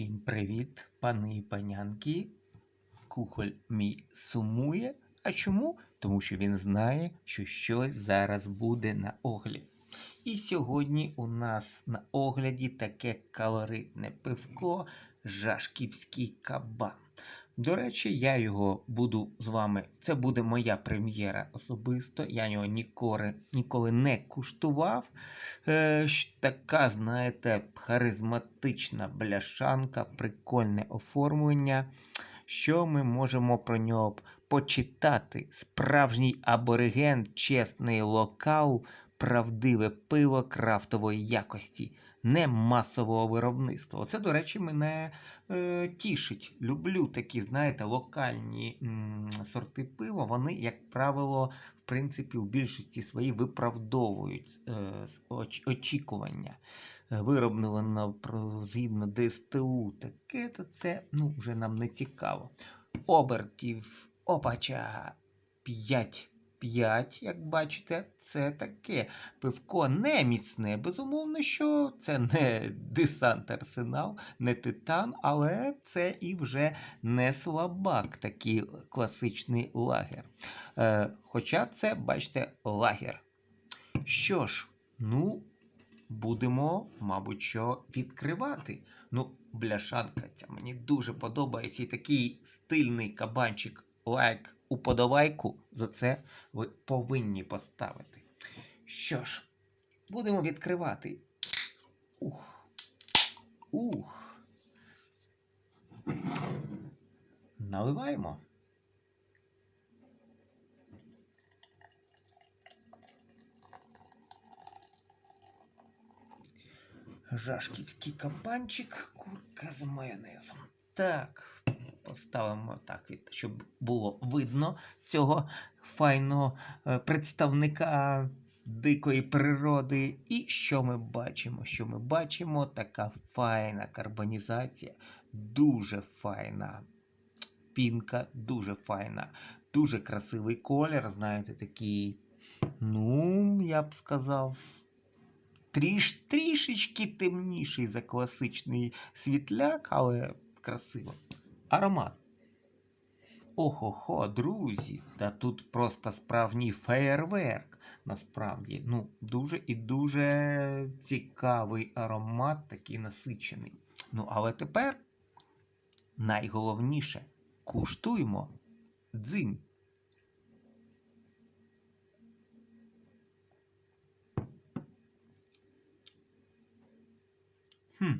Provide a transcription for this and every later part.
Всім привіт, пани і панянки. Кухоль мій сумує. А чому? Тому що він знає, що щось зараз буде на огляді. І сьогодні у нас на огляді таке калоритне пивко Жашківський кабан. До речі, я його буду з вами. Це буде моя прем'єра особисто. Я його ніколи, ніколи не куштував. Е, така, знаєте, харизматична бляшанка, прикольне оформлення. Що ми можемо про нього почитати? Справжній абориген, чесний локал, правдиве пиво крафтової якості, не масового виробництва. Це, до речі, мене е, тішить. Люблю такі, знаєте, локальні м, сорти пива. Вони, як правило, в принципі, в більшості своїй виправдовують е, оч- очікування. Е, Вироблено згідно ДСТУ, таке, то це ну, вже нам не цікаво. Обертів, опача, 5. 5, як бачите, це таке пивко не міцне. Безумовно, що це не десант арсенал, не титан, але це і вже не слабак, такий класичний лагер. Е, хоча це, бачите, лагер. Що ж, ну, будемо, мабуть, що відкривати. Ну, бляшанка ця мені дуже подобається. І такий стильний кабанчик лайк уподобайку. За це ви повинні поставити. Що ж, будемо відкривати. Ух. Ух. Наливаємо. Жашківський кабанчик, курка з майонезом. Так, поставимо так, щоб було видно цього файного е, представника дикої природи. І що ми бачимо? Що ми бачимо? Така файна карбонізація, дуже файна пінка, дуже файна, дуже красивий колір, знаєте, такий, ну, я б сказав. Тріш, трішечки темніший за класичний світляк, але красиво. Аромат. Охо-хо, друзі, та тут просто справжній феєрверк. Насправді, ну, дуже і дуже цікавий аромат, такий насичений. Ну, але тепер найголовніше куштуємо дзинь. Хм.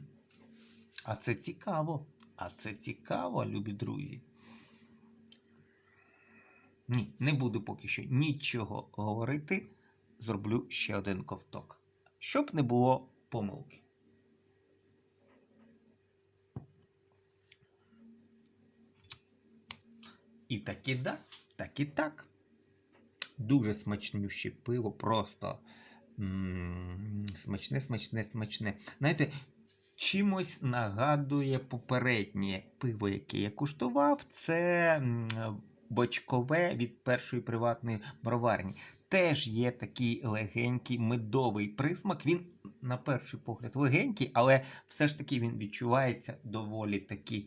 А це цікаво. А це цікаво, любі друзі. Ні, не буду поки що нічого говорити. Зроблю ще один ковток. Щоб не було помилки. І так і да, так і так. Дуже смачнюще пиво, просто смачне, смачне, смачне. Знаєте, чимось нагадує попереднє пиво, яке я куштував. Це бочкове від першої приватної броварні. Теж є такий легенький медовий присмак. Він, на перший погляд, легенький, але все ж таки він відчувається доволі таки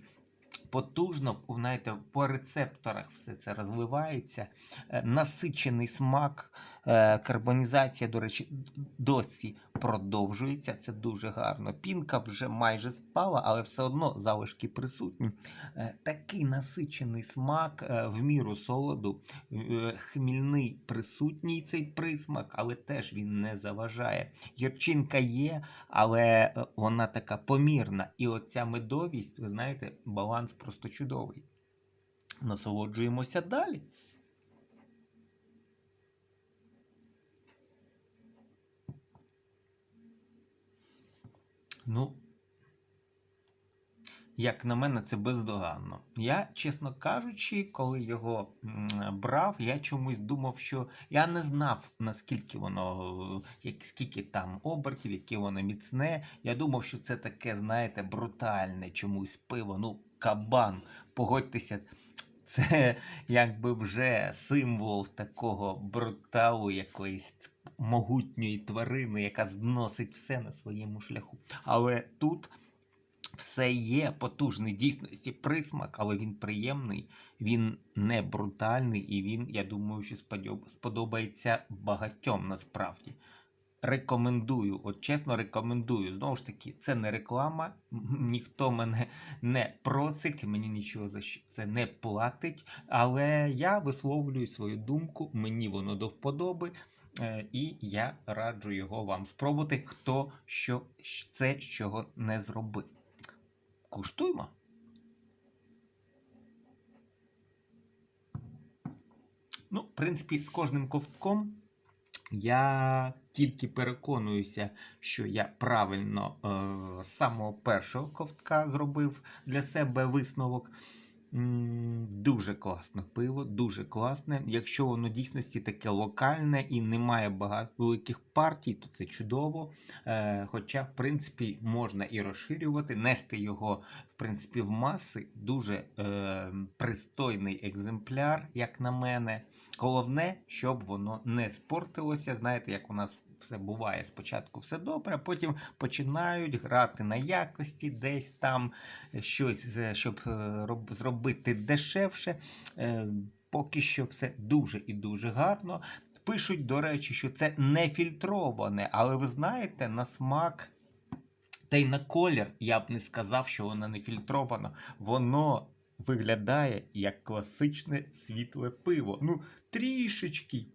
потужно. Знаєте, по рецепторах все це розвивається. Е, Насичений смак, карбонізація, до речі, досі продовжується. Це дуже гарно. Пінка вже майже спала, але все одно залишки присутні. Е, Такий насичений смак е, в міру солоду. Е, Хмільний присутній цей присмак, але теж він не заважає. Гірчинка є, але е, вона така помірна. І оця медовість, ви знаєте, баланс просто чудовий. Насолоджуємося далі. Ну, як на мене, це бездоганно. Я, чесно кажучи, коли його брав, я чомусь думав, що я не знав, наскільки воно, як, скільки там обертів, яке воно міцне. Я думав, що це таке, знаєте, брутальне чомусь пиво. Ну, кабан, погодьтеся, це якби вже символ такого бруталу, якоїсь могутньої тварини, яка зносить все на своєму шляху. Але тут все є потужний дійсності присмак, але він приємний, він не брутальний і він, я думаю, що сподобається багатьом насправді. Рекомендую, от чесно рекомендую. Знову ж таки, це не реклама, ніхто мене не просить, мені нічого за це не платить. Але я висловлюю свою думку, мені воно до вподоби, і я раджу його вам спробувати, хто що це чого не зробив. Куштуймо. Ну, в принципі, з кожним ковтком я тільки переконуюся, що я правильно е, з самого першого ковтка зробив для себе висновок. Дуже класне пиво, дуже класне. Якщо воно дійсності таке локальне і не має багато великих партій, то це чудово. Е, хоча, в принципі, можна і розширювати, нести його принципі в маси. Дуже е, пристойний екземпляр, як на мене. Головне, щоб воно не спортилося. Знаєте, як у нас все буває спочатку все добре, а потім починають грати на якості, десь там щось, е, щоб е, роб- зробити дешевше. Е, Поки що все дуже і дуже гарно. Пишуть, до речі, що це не фільтроване, але ви знаєте, на смак. Та й на колір я б не сказав, що воно не фільтровано. Воно виглядає як класичне світле пиво. Ну, трішечки.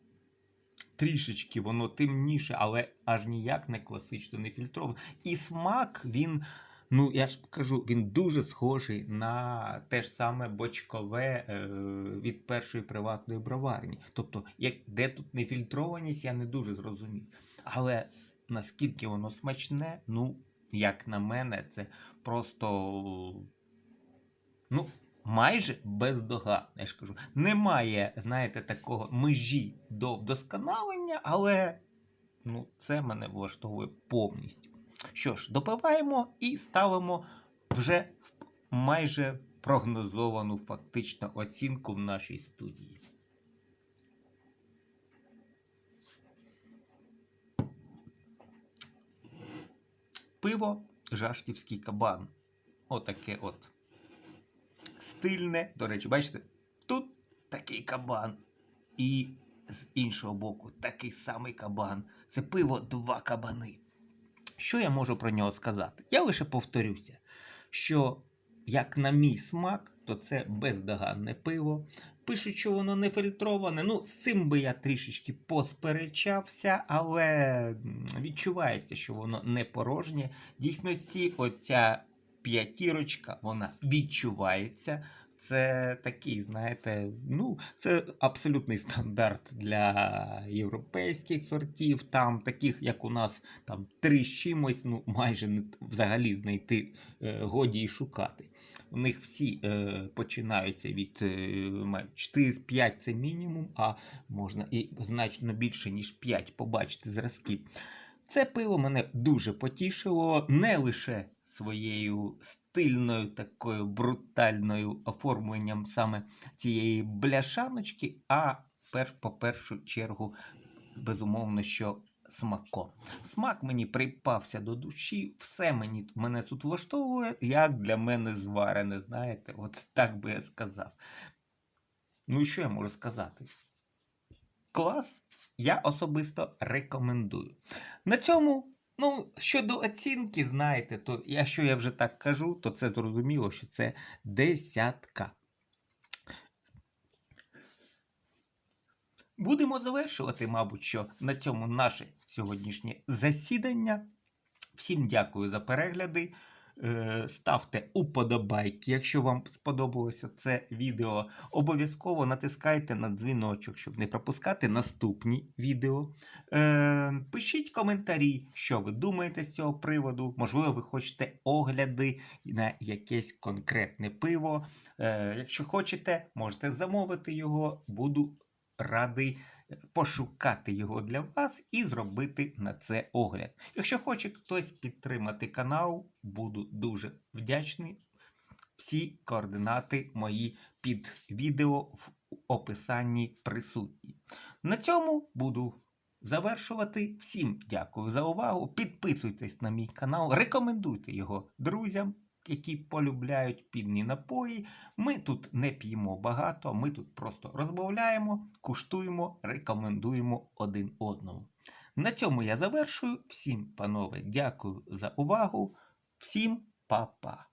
Трішечки воно темніше, але аж ніяк не класично не фільтроване. І смак він, ну я ж кажу, він дуже схожий на те ж саме бочкове е, від першої приватної броварні. Тобто, як, де тут нефільтрованість, я не дуже зрозумів. Але наскільки воно смачне, ну, як на мене, це просто. Ну, майже бездоганно, я ж кажу. Немає, знаєте, такого межі до вдосконалення, але ну, це мене влаштовує повністю. Що ж, допиваємо і ставимо вже майже прогнозовану фактично оцінку в нашій студії. Пиво Жашківський кабан. Отаке от стильне. До речі, бачите, тут такий кабан. І з іншого боку такий самий кабан. Це пиво два кабани. Що я можу про нього сказати? Я лише повторюся, що, як на мій смак, то це бездоганне пиво. Пишуть, що воно не фільтроване. Ну, з цим би я трішечки посперечався, але відчувається, що воно не порожнє. Дійсності, оця п'ятірочка, вона відчувається. Це такий, знаєте, ну, це абсолютний стандарт для європейських сортів, там таких, як у нас, там три з чимось, ну майже не взагалі знайти е, годі і шукати. У них всі е, починаються від е, 4-5 це мінімум, а можна і значно більше, ніж 5 побачити зразки. Це пиво мене дуже потішило, не лише своєю стильною такою брутальною оформленням саме цієї бляшаночки, а перш, по першу чергу, безумовно, що смаком. Смак мені припався до душі, все мені мене тут влаштовує, як для мене зварене, знаєте, от так би я сказав. Ну і що я можу сказати? Клас, я особисто рекомендую. На цьому, ну, щодо оцінки, знаєте, то якщо я вже так кажу, то це зрозуміло, що це десятка. Будемо завершувати, мабуть, що на цьому наше сьогоднішнє засідання. Всім дякую за перегляди. Е, Ставте уподобайки, якщо вам сподобалося це відео. Обов'язково натискайте на дзвіночок, щоб не пропускати наступні відео. Е, Пишіть коментарі, що ви думаєте з цього приводу. Можливо, ви хочете огляди на якесь конкретне пиво. Е, Якщо хочете, можете замовити його. Буду радий пошукати його для вас і зробити на це огляд. Якщо хоче хтось підтримати канал, буду дуже вдячний. Всі координати мої під відео в описанні присутні. На цьому буду завершувати. Всім дякую за увагу. Підписуйтесь на мій канал, рекомендуйте його друзям. Які полюбляють пінні напої. Ми тут не п'ємо багато, ми тут просто розмовляємо, куштуємо, рекомендуємо один одному. На цьому я завершую. Всім, панове, дякую за увагу. Всім па-па.